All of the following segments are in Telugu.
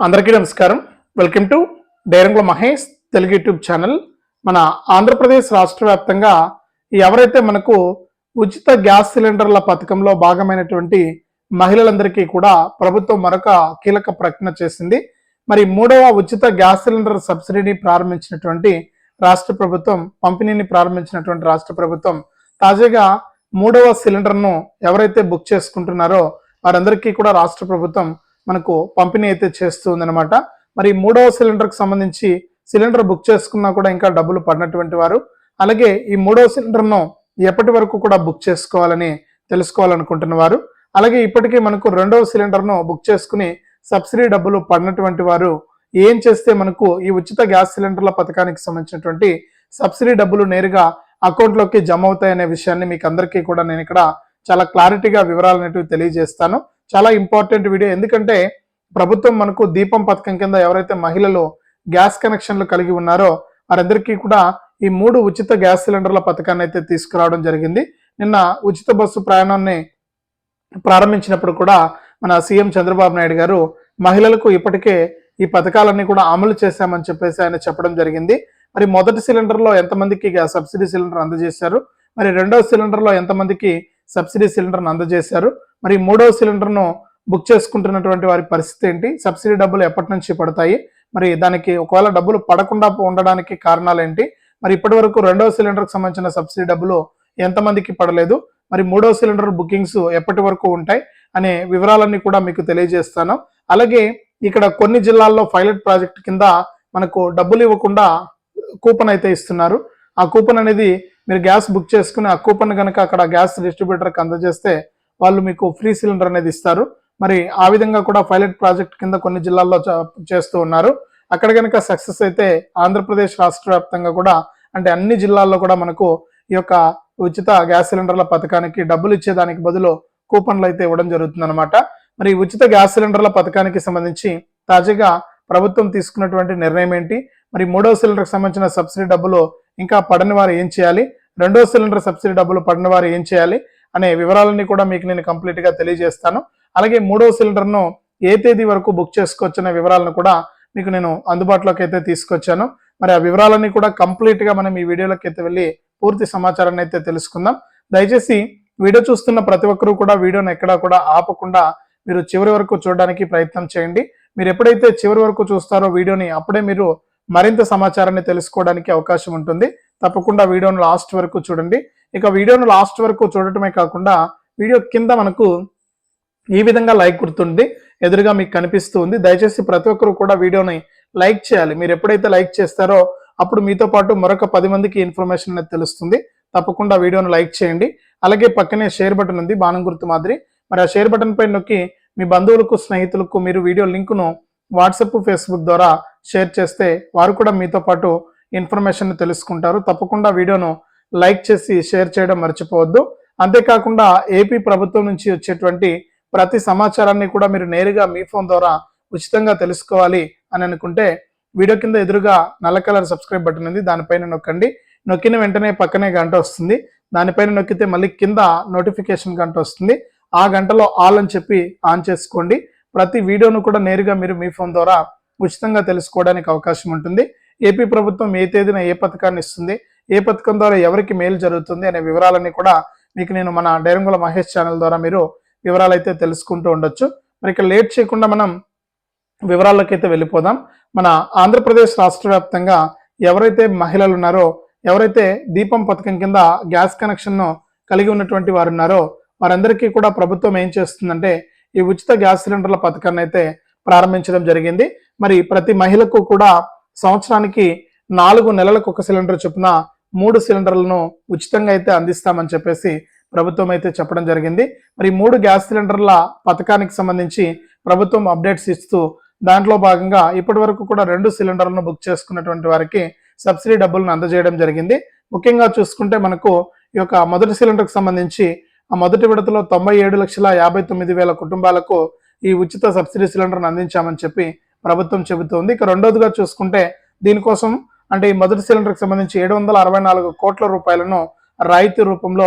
అందరికీ నమస్కారం. Welcome to డైరంగుల Mahesh Telugu YouTube channel. మన ఆంధ్రప్రదేశ్ రాష్ట్ర వ్యాప్తంగా ఎవరైతే మనకు ఉచిత గ్యాస్ సిలిండర్ల పథకంలో భాగమైనటువంటి మహిళలందరికీ కూడా ప్రభుత్వం మరొక కీలక ప్రకటన చేసింది. మరి మూడవ ఉచిత గ్యాస్ సిలిండర్ సబ్సిడీని ప్రారంభించినటువంటి రాష్ట్ర ప్రభుత్వం పంపిణీని ప్రారంభించినటువంటి రాష్ట్ర ప్రభుత్వం తాజాగా మూడవ సిలిండర్ను ఎవరైతే బుక్ చేసుకుంటున్నారో వారందరికీ కూడా రాష్ట్ర ప్రభుత్వం మనకు పంపిణీ అయితే చేస్తూ ఉందన్నమాట. మరి మూడవ సిలిండర్కి సంబంధించి సిలిండర్ బుక్ చేసుకున్నా కూడా ఇంకా డబ్బులు పడినటువంటి వారు. అలాగే ఈ మూడవ సిలిండర్ను ఎప్పటి వరకు కూడా బుక్ చేసుకోవాలని తెలుసుకోవాలనుకుంటున్న వారు. అలాగే ఇప్పటికే మనకు రెండవ సిలిండర్ను బుక్ చేసుకుని సబ్సిడీ డబ్బులు పడినటువంటి వారు ఏం చేస్తే మనకు ఈ ఉచిత గ్యాస్ సిలిండర్ల పథకానికి సంబంధించినటువంటి సబ్సిడీ డబ్బులు నేరుగా అకౌంట్లోకి జమ అవుతాయనే విషయాన్ని మీకు అందరికీ కూడా నేను ఇక్కడ చాలా క్లారిటీగా వివరాలు అనేటివి తెలియజేస్తాను. చాలా ఇంపార్టెంట్ వీడియో. ఎందుకంటే ప్రభుత్వం మనకు దీపం పథకం కింద ఎవరైతే మహిళలు గ్యాస్ కనెక్షన్లు కలిగి ఉన్నారో వారందరికీ కూడా ఈ మూడు ఉచిత గ్యాస్ సిలిండర్ల పథకాన్ని అయితే తీసుకురావడం జరిగింది. నిన్న ఉచిత బస్సు ప్రయాణాన్ని ప్రారంభించినప్పుడు కూడా మన సీఎం చంద్రబాబు నాయుడు గారు మహిళలకు ఇప్పటికే ఈ పథకాలన్నీ కూడా అమలు చేశామని చెప్పేసి ఆయన చెప్పడం జరిగింది. మరి మొదటి సిలిండర్లో ఎంతమందికి సబ్సిడీ సిలిండర్ అందజేశారు? మరి రెండవ సిలిండర్లో ఎంతమందికి సబ్సిడీ సిలిండర్ను అందజేశారు. మరి మూడవ సిలిండర్ను బుక్ చేసుకుంటున్నటువంటి వారి పరిస్థితి ఏంటి? సబ్సిడీ డబ్బులు ఎప్పటి నుంచి పడతాయి? మరి దానికి ఒకవేళ డబ్బులు పడకుండా ఉండడానికి కారణాలు ఏంటి? మరి ఇప్పటి వరకు రెండవ సిలిండర్కి సంబంధించిన సబ్సిడీ డబ్బులు ఎంతమందికి పడలేదు? మరి మూడవ సిలిండర్ బుకింగ్స్ ఎప్పటి వరకు ఉంటాయి? అనే వివరాలన్నీ కూడా మీకు తెలియజేస్తాను. అలాగే ఇక్కడ కొన్ని జిల్లాల్లో పైలట్ ప్రాజెక్ట్ కింద మనకు డబ్బులు ఇవ్వకుండా కూపన్ అయితే ఇస్తున్నారు. ఆ కూపన్ అనేది మీరు గ్యాస్ బుక్ చేసుకుని ఆ కూపన్ కనుక అక్కడ గ్యాస్ డిస్ట్రిబ్యూటర్కి అందజేస్తే వాళ్ళు మీకు ఫ్రీ సిలిండర్ అనేది ఇస్తారు. మరి ఆ విధంగా కూడా పైలట్ ప్రాజెక్ట్ కింద కొన్ని జిల్లాల్లో చేస్తూ ఉన్నారు. అక్కడ కనుక సక్సెస్ అయితే ఆంధ్రప్రదేశ్ రాష్ట్ర వ్యాప్తంగా కూడా అంటే అన్ని జిల్లాల్లో కూడా మనకు ఈ యొక్క ఉచిత గ్యాస్ సిలిండర్ల పథకానికి డబ్బులు ఇచ్చేదానికి బదులు కూపన్లు అయితే ఇవ్వడం జరుగుతుందన్నమాట. మరి ఉచిత గ్యాస్ సిలిండర్ల పథకానికి సంబంధించి తాజాగా ప్రభుత్వం తీసుకున్నటువంటి నిర్ణయం ఏంటి? మరి మూడవ సిలిండర్కి సంబంధించిన సబ్సిడీ డబ్బులు ఇంకా పడని వారు ఏం చేయాలి? రెండో సిలిండర్ సబ్సిడీ డబ్బులు పడిన వారు ఏం చేయాలి? అనే వివరాలన్నీ కూడా మీకు నేను కంప్లీట్గా తెలియజేస్తాను. అలాగే మూడో సిలిండర్ను ఏ తేదీ వరకు బుక్ చేసుకోవచ్చనే వివరాలను కూడా మీకు నేను అందుబాటులోకి అయితే తీసుకొచ్చాను. మరి ఆ వివరాలన్నీ కూడా కంప్లీట్గా మనం ఈ వీడియోలోకి అయితే వెళ్ళి పూర్తి సమాచారాన్ని అయితే తెలుసుకుందాం. దయచేసి వీడియో చూస్తున్న ప్రతి ఒక్కరూ కూడా వీడియోను ఎక్కడా కూడా ఆపకుండా మీరు చివరి వరకు చూడడానికి ప్రయత్నం చేయండి. మీరు ఎప్పుడైతే చివరి వరకు చూస్తారో వీడియోని అప్పుడే మీరు మరింత సమాచారాన్ని తెలుసుకోవడానికి అవకాశం ఉంటుంది. తప్పకుండా వీడియోను లాస్ట్ వరకు చూడండి. ఇక వీడియోను లాస్ట్ వరకు చూడటమే కాకుండా వీడియో కింద మనకు ఈ విధంగా లైక్ గుర్తుంది. ఎదురుగా మీకు కనిపిస్తూ ఉంది. దయచేసి ప్రతి ఒక్కరు కూడా వీడియోని లైక్ చేయాలి. మీరు ఎప్పుడైతే లైక్ చేస్తారో అప్పుడు మీతో పాటు మరొక పది మందికి ఇన్ఫర్మేషన్ అనేది తెలుస్తుంది. తప్పకుండా వీడియోను లైక్ చేయండి. అలాగే పక్కనే షేర్ బటన్ ఉంది. బాణం గుర్తు మాదిరి. మరి ఆ షేర్ బటన్ పై నొక్కి మీ బంధువులకు స్నేహితులకు మీరు వీడియో లింకును వాట్సప్ ఫేస్బుక్ ద్వారా షేర్ చేస్తే వారు కూడా మీతో పాటు ఇన్ఫర్మేషన్ తెలుసుకుంటారు. తప్పకుండా వీడియోను లైక్ చేసి షేర్ చేయడం మర్చిపోవద్దు. అంతేకాకుండా ఏపీ ప్రభుత్వం నుంచి వచ్చేటువంటి ప్రతి సమాచారాన్ని కూడా మీరు నేరుగా మీ ఫోన్ ద్వారా ఉచితంగా తెలుసుకోవాలి అని అనుకుంటే వీడియో కింద ఎదురుగా నల్ల కలర్ సబ్స్క్రైబ్ బటన్ ఉంది. దానిపైన నొక్కండి. నొక్కిన వెంటనే పక్కనే గంట వస్తుంది. దానిపైన నొక్కితే మళ్ళీ కింద నోటిఫికేషన్ గంట వస్తుంది. ఆ గంటలో ఆల్ అని చెప్పి ఆన్ చేసుకోండి. ప్రతి వీడియోను కూడా నేరుగా మీరు మీ ఫోన్ ద్వారా ఉచితంగా తెలుసుకోవడానికి అవకాశం ఉంటుంది. ఏపీ ప్రభుత్వం ఏ తేదీన ఏ పథకాన్ని ఇస్తుంది ఏ పథకం ద్వారా ఎవరికి మేలు జరుగుతుంది అనే వివరాలన్నీ కూడా మీకు నేను మన డైరంగుల మహేష్ ఛానల్ ద్వారా మీరు వివరాలు అయితే తెలుసుకుంటూ ఉండొచ్చు. మరి ఇక లేట్ చేయకుండా మనం వివరాల్లోకి అయితే వెళ్ళిపోదాం. మన ఆంధ్రప్రదేశ్ రాష్ట్ర వ్యాప్తంగా ఎవరైతే మహిళలు ఉన్నారో ఎవరైతే దీపం పథకం కింద గ్యాస్ కనెక్షన్ను కలిగి ఉన్నటువంటి వారు ఉన్నారో వారందరికీ కూడా ప్రభుత్వం ఏం చేస్తుందంటే ఈ ఉచిత గ్యాస్ సిలిండర్ల పథకాన్ని అయితే ప్రారంభించడం జరిగింది. మరి ప్రతి మహిళకు కూడా సంవత్సరానికి నాలుగు నెలలకు ఒక సిలిండర్ చొప్పున మూడు సిలిండర్లను ఉచితంగా అయితే అందిస్తామని చెప్పేసి ప్రభుత్వం అయితే చెప్పడం జరిగింది. మరి మూడు గ్యాస్ సిలిండర్ల పథకానికి సంబంధించి ప్రభుత్వం అప్డేట్స్ ఇస్తూ దాంట్లో భాగంగా ఇప్పటి వరకు కూడా రెండు సిలిండర్లను బుక్ చేసుకున్నటువంటి వారికి సబ్సిడీ డబ్బులను అందజేయడం జరిగింది. ముఖ్యంగా చూసుకుంటే మనకు ఈ యొక్క మొదటి సిలిండర్కి సంబంధించి ఆ మొదటి విడతలో తొంభై ఏడు లక్షల యాభై తొమ్మిది వేల కుటుంబాలకు ఈ ఉచిత సబ్సిడీ సిలిండర్ను అందించామని చెప్పి ప్రభుత్వం చెబుతోంది. ఇక రెండోదిగా చూసుకుంటే దీనికోసం అంటే ఈ మొదటి సిలిండర్కి సంబంధించి ఏడు వందల అరవై నాలుగు కోట్ల రూపాయలను రాయితీ రూపంలో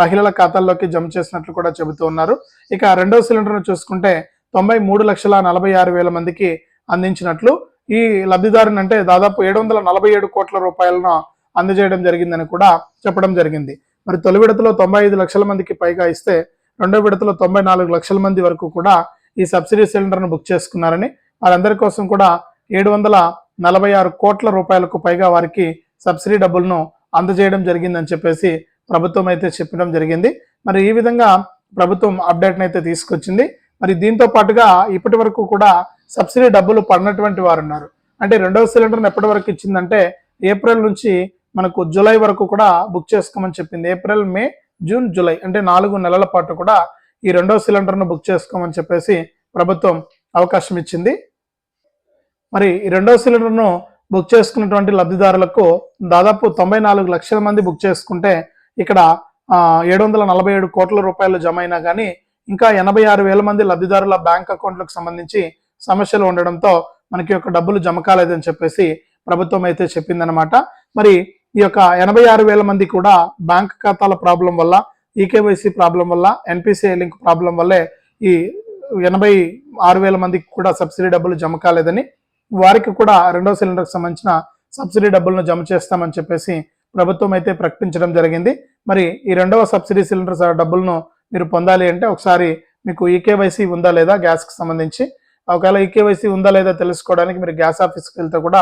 మహిళల ఖాతాల్లోకి జమ చేసినట్లు కూడా చెబుతూ ఉన్నారు. ఇక రెండవ సిలిండర్ను చూసుకుంటే తొంభై మూడు లక్షల నలభై ఆరు వేల మందికి అందించినట్లు. ఈ లబ్ధిదారుని అంటే దాదాపు ఏడు వందల నలభై ఏడు కోట్ల రూపాయలను అందజేయడం జరిగిందని కూడా చెప్పడం జరిగింది. మరి తొలి విడతలో తొంభై ఐదు లక్షల మందికి పైగా ఇస్తే రెండో విడతలో తొంభై నాలుగు లక్షల మంది వరకు కూడా ఈ సబ్సిడీ సిలిండర్ను బుక్ చేసుకున్నారని వారందరి కోసం కూడా ఏడు వందల నలభై ఆరు కోట్ల రూపాయలకు పైగా వారికి సబ్సిడీ డబ్బులను అందజేయడం జరిగిందని చెప్పేసి ప్రభుత్వం అయితే చెప్పడం జరిగింది. మరి ఈ విధంగా ప్రభుత్వం అప్డేట్ని అయితే తీసుకొచ్చింది. మరి దీంతో పాటుగా ఇప్పటి వరకు కూడా సబ్సిడీ డబ్బులు పడినటువంటి వారు ఉన్నారు. అంటే రెండవ సిలిండర్ని ఎప్పటి వరకు ఇచ్చిందంటే ఏప్రిల్ నుంచి మనకు జూలై వరకు కూడా బుక్ చేసుకోమని చెప్పింది. ఏప్రిల్ మే జూన్ జూలై అంటే నాలుగు నెలల పాటు కూడా ఈ రెండవ సిలిండర్ను బుక్ చేసుకోమని చెప్పేసి ప్రభుత్వం అవకాశం ఇచ్చింది. మరి ఈ రెండవ సిలిండర్ను బుక్ చేసుకున్నటువంటి లబ్ధిదారులకు దాదాపు తొంభై నాలుగు లక్షల మంది బుక్ చేసుకుంటే ఇక్కడ ఏడు వందల నలభై ఏడు కోట్ల రూపాయలు జమ అయినా కానీ ఇంకా ఎనభై ఆరు వేల మంది లబ్ధిదారుల బ్యాంక్ అకౌంట్లకు సంబంధించి సమస్యలు ఉండడంతో మనకి యొక్క డబ్బులు జమ కాలేదని చెప్పేసి ప్రభుత్వం అయితే చెప్పిందనమాట మరి ఈ యొక్క ఎనభై ఆరు వేల మంది కూడా బ్యాంక్ ఖాతాల ప్రాబ్లం వల్ల ఈకేవైసీ ప్రాబ్లం వల్ల ఎన్పిసిఐ లింక్ ప్రాబ్లం వల్లే ఈ ఎనభై ఆరు వేల మందికి కూడా సబ్సిడీ డబ్బులు జమ కాలేదని వారికి కూడా రెండో సిలిండర్కి సంబంధించిన సబ్సిడీ డబ్బులను జమ చేస్తామని చెప్పేసి ప్రభుత్వం అయితే ప్రకటించడం జరిగింది. మరి ఈ రెండవ సబ్సిడీ సిలిండర్ డబ్బులను మీరు పొందాలి అంటే ఒకసారి మీకు ఈకేవైసీ ఉందా లేదా గ్యాస్కి సంబంధించి. ఒకవేళ ఈకేవైసీ ఉందా లేదా తెలుసుకోవడానికి మీరు గ్యాస్ ఆఫీస్కి వెళ్తే కూడా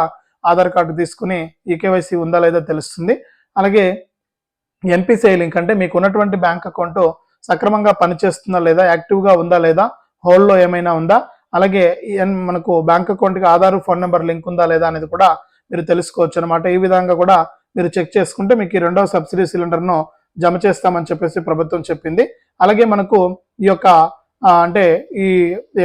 ఆధార్ కార్డు తీసుకుని ఈకేవైసీ ఉందా లేదా తెలుస్తుంది. అలాగే ఎన్పిసిఐ లింక్ అంటే మీకు ఉన్నటువంటి బ్యాంక్ అకౌంట్ సక్రమంగా పనిచేస్తుందా లేదా యాక్టివ్గా ఉందా లేదా హోల్డ్లో ఏమైనా ఉందా? అలాగే మనకు బ్యాంక్ అకౌంట్కి ఆధార్ ఫోన్ నెంబర్ లింక్ ఉందా లేదా అనేది కూడా మీరు తెలుసుకోవచ్చు అనమాట ఈ విధంగా కూడా మీరు చెక్ చేసుకుంటే మీకు ఈ రెండవ సబ్సిడీ సిలిండర్ను జమ చేస్తామని చెప్పేసి ప్రభుత్వం చెప్పింది. అలాగే మనకు ఈ యొక్క అంటే ఈ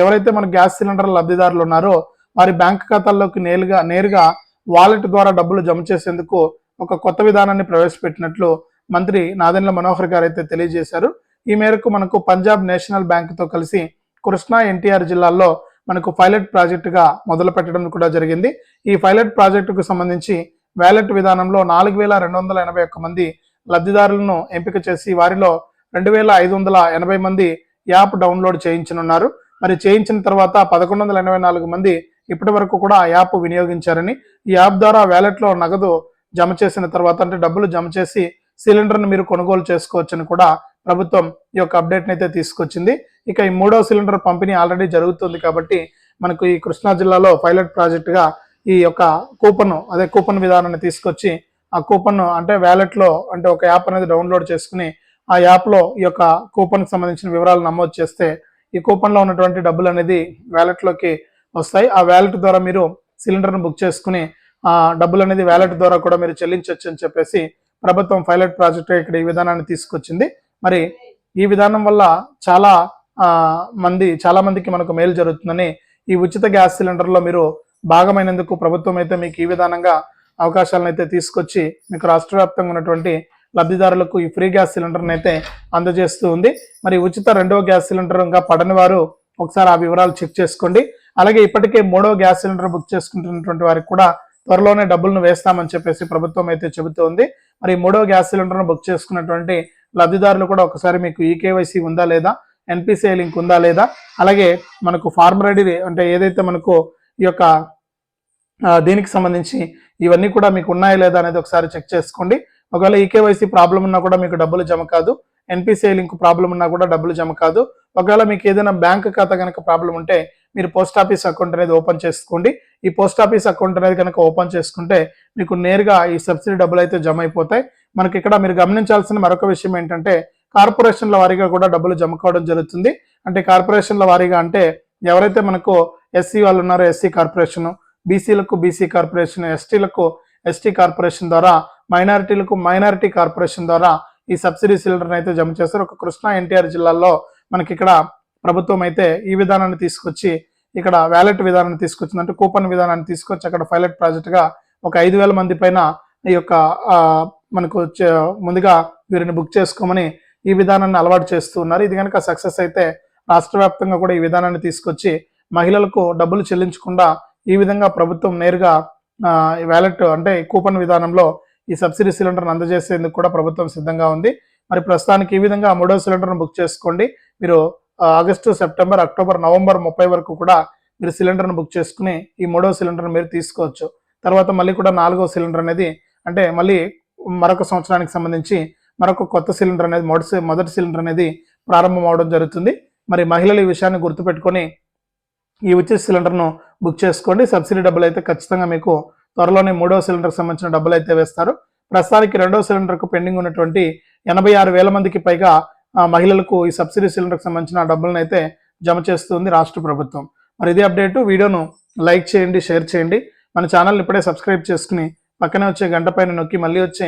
ఎవరైతే మన గ్యాస్ సిలిండర్ లబ్ధిదారులు ఉన్నారో వారి బ్యాంక్ ఖాతాల్లోకి నేరుగా నేరుగా వాలెట్ ద్వారా డబ్బులు జమ చేసేందుకు ఒక కొత్త విధానాన్ని ప్రవేశపెట్టినట్లు మంత్రి నాదెండ్ల మనోహర్ గారు అయితే తెలియజేశారు. ఈ మేరకు మనకు పంజాబ్ నేషనల్ బ్యాంక్తో కలిసి కృష్ణా ఎన్టీఆర్ జిల్లాల్లో మనకు పైలట్ ప్రాజెక్టుగా మొదలు పెట్టడం కూడా జరిగింది. ఈ పైలట్ ప్రాజెక్టుకు సంబంధించి వ్యాలెట్ విధానంలో నాలుగు వేల రెండు వందల ఎనభై ఒక్క మంది లబ్ధిదారులను ఎంపిక చేసి వారిలో రెండు వేల ఐదు వందల ఎనభై మంది యాప్ డౌన్లోడ్ చేయించనున్నారు. మరి చేయించిన తర్వాత పదకొండు వందల ఎనభై నాలుగు మంది ఇప్పటి వరకు కూడా ఆ యాప్ వినియోగించారని ఈ యాప్ ద్వారా వ్యాలెట్లో నగదు జమ చేసిన తర్వాత అంటే డబ్బులు జమ చేసి సిలిండర్ను మీరు కొనుగోలు చేసుకోవచ్చని కూడా ప్రభుత్వం ఈ యొక్క అప్డేట్ని అయితే తీసుకొచ్చింది. ఇక ఈ మూడవ సిలిండర్ పంపిణీ ఆల్రెడీ జరుగుతుంది కాబట్టి మనకు ఈ కృష్ణా జిల్లాలో పైలట్ ప్రాజెక్టుగా ఈ యొక్క కూపన్ అదే కూపన్ విధానాన్ని తీసుకొచ్చి ఆ కూపన్ అంటే వ్యాలెట్లో అంటే ఒక యాప్ అనేది డౌన్లోడ్ చేసుకుని ఆ యాప్లో ఈ యొక్క కూపన్కి సంబంధించిన వివరాలు నమోదు చేస్తే ఈ కూపన్లో ఉన్నటువంటి డబ్బులు అనేది వ్యాలెట్లోకి వస్తాయి. ఆ వ్యాలెట్ ద్వారా మీరు సిలిండర్ను బుక్ చేసుకుని ఆ డబ్బులు అనేది వ్యాలెట్ ద్వారా కూడా మీరు చెల్లించవచ్చు అని చెప్పేసి ప్రభుత్వం పైలట్ ప్రాజెక్ట్ ఇక్కడ ఈ విధానాన్ని తీసుకొచ్చింది. మరి ఈ విధానం వల్ల చాలా మంది చాలా మందికి మనకు మేలు జరుగుతుందని ఈ ఉచిత గ్యాస్ సిలిండర్లో మీరు భాగమైనందుకు ప్రభుత్వం అయితే మీకు ఈ విధానంగా అవకాశాలను అయితే తీసుకొచ్చి మీకు రాష్ట్ర వ్యాప్తంగా ఉన్నటువంటి లబ్ధిదారులకు ఈ ఫ్రీ గ్యాస్ సిలిండర్ని అయితే అందజేస్తూ ఉంది. మరి ఉచిత రెండవ గ్యాస్ సిలిండర్ ఇంకా పడని వారు ఒకసారి ఆ వివరాలు చెక్ చేసుకోండి. అలాగే ఇప్పటికే మూడవ గ్యాస్ సిలిండర్ బుక్ చేసుకుంటున్నటువంటి వారికి కూడా త్వరలోనే డబ్బులను వేస్తామని చెప్పేసి ప్రభుత్వం అయితే చెబుతోంది మరి మూడవ గ్యాస్ సిలిండర్ను బుక్ చేసుకున్నటువంటి లబ్ధిదారులు కూడా ఒకసారి మీకు ఈకేవైసీ ఉందా లేదా ఎన్పిసిఐ లింక్ ఉందా లేదా? అలాగే మనకు ఫార్మ్ ఐడి అంటే ఏదైతే మనకు ఈ యొక్క దీనికి సంబంధించి ఇవన్నీ కూడా మీకు ఉన్నాయా లేదా అనేది ఒకసారి చెక్ చేసుకోండి. ఒకవేళ ఈకేవైసీ ప్రాబ్లం ఉన్నా కూడా మీకు డబ్బులు జమ కాదు. ఎన్పిసిఐ లింక్ ప్రాబ్లం ఉన్నా కూడా డబ్బులు జమ కాదు. ఒకవేళ మీకు ఏదైనా బ్యాంక్ ఖాతా కనుక ప్రాబ్లం ఉంటే మీరు పోస్ట్ ఆఫీస్ అకౌంట్ అనేది ఓపెన్ చేసుకోండి. ఈ పోస్ట్ ఆఫీస్ అకౌంట్ అనేది కనుక ఓపెన్ చేసుకుంటే మీకు నేరుగా ఈ సబ్సిడీ డబ్బులు అయితే జమ అయిపోతాయి. మనకి ఇక్కడ మీరు గమనించాల్సిన మరొక విషయం ఏంటంటే కార్పొరేషన్ల వారీగా కూడా డబ్బులు జమ కావడం జరుగుతుంది. అంటే కార్పొరేషన్ల వారీగా అంటే ఎవరైతే మనకు ఎస్సీ వాళ్ళు ఉన్నారో ఎస్సీ కార్పొరేషన్ బీసీలకు బీసీ కార్పొరేషన్ ఎస్టీలకు ఎస్టీ కార్పొరేషన్ ద్వారా మైనారిటీలకు మైనారిటీ కార్పొరేషన్ ద్వారా ఈ సబ్సిడీ సిలిండర్ అయితే జమ చేస్తారు. ఒక కృష్ణా ఎన్టీఆర్ జిల్లాలో మనకి ఇక్కడ ప్రభుత్వం అయితే ఈ విధానాన్ని తీసుకొచ్చి ఇక్కడ వ్యాలెట్ విధానాన్ని తీసుకొచ్చింది. అంటే కూపన్ విధానాన్ని తీసుకొచ్చి అక్కడ పైలట్ ప్రాజెక్టుగా ఒక ఐదు వేల మంది పైన ఈ యొక్క మనకు ముందుగా వీరిని బుక్ చేసుకోమని ఈ విధానాన్ని అలవాటు చేస్తూ ఉన్నారు. ఇది కనుక సక్సెస్ అయితే రాష్ట్ర వ్యాప్తంగా కూడా ఈ విధానాన్ని తీసుకొచ్చి మహిళలకు డబ్బులు చెల్లించకుండా ఈ విధంగా ప్రభుత్వం నేరుగా వ్యాలెట్ అంటే కూపన్ విధానంలో ఈ సబ్సిడీ సిలిండర్ను అందజేసేందుకు కూడా ప్రభుత్వం సిద్ధంగా ఉంది. మరి ప్రస్తుతానికి ఈ విధంగా మూడో సిలిండర్ను బుక్ చేసుకోండి. మీరు ఆగస్టు సెప్టెంబర్ అక్టోబర్ నవంబర్ ముప్పై వరకు కూడా మీరు సిలిండర్ను బుక్ చేసుకుని ఈ మూడో సిలిండర్ను మీరు తీసుకోవచ్చు. తర్వాత మళ్ళీ కూడా నాలుగో సిలిండర్ అనేది అంటే మళ్ళీ మరొక సంవత్సరానికి సంబంధించి మరొక కొత్త సిలిండర్ అనేది మొదటి మొదటి సిలిండర్ అనేది ప్రారంభం అవడం జరుగుతుంది. మరి మహిళలు ఈ విషయాన్ని గుర్తుపెట్టుకొని ఈ ఉచిత సిలిండర్ను బుక్ చేసుకోండి. సబ్సిడీ డబ్బులు అయితే ఖచ్చితంగా మీకు త్వరలోనే మూడవ సిలిండర్కి సంబంధించిన డబ్బులు అయితే వేస్తారు. ప్రస్తుతానికి రెండవ సిలిండర్కు పెండింగ్ ఉన్నటువంటి ఎనభై ఆరు వేల మందికి పైగా ఆ, మహిళలకు ఈ సబ్సిడీ సిలిండర్కి సంబంధించిన డబ్బులను అయితే జమ చేస్తుంది రాష్ట్ర ప్రభుత్వం. మరి ఇదే అప్డేటు. వీడియోను లైక్ చేయండి షేర్ చేయండి. మన ఛానల్ని ఇప్పుడే సబ్స్క్రైబ్ చేసుకుని పక్కనే వచ్చే గంట పైన నొక్కి మళ్ళీ వచ్చే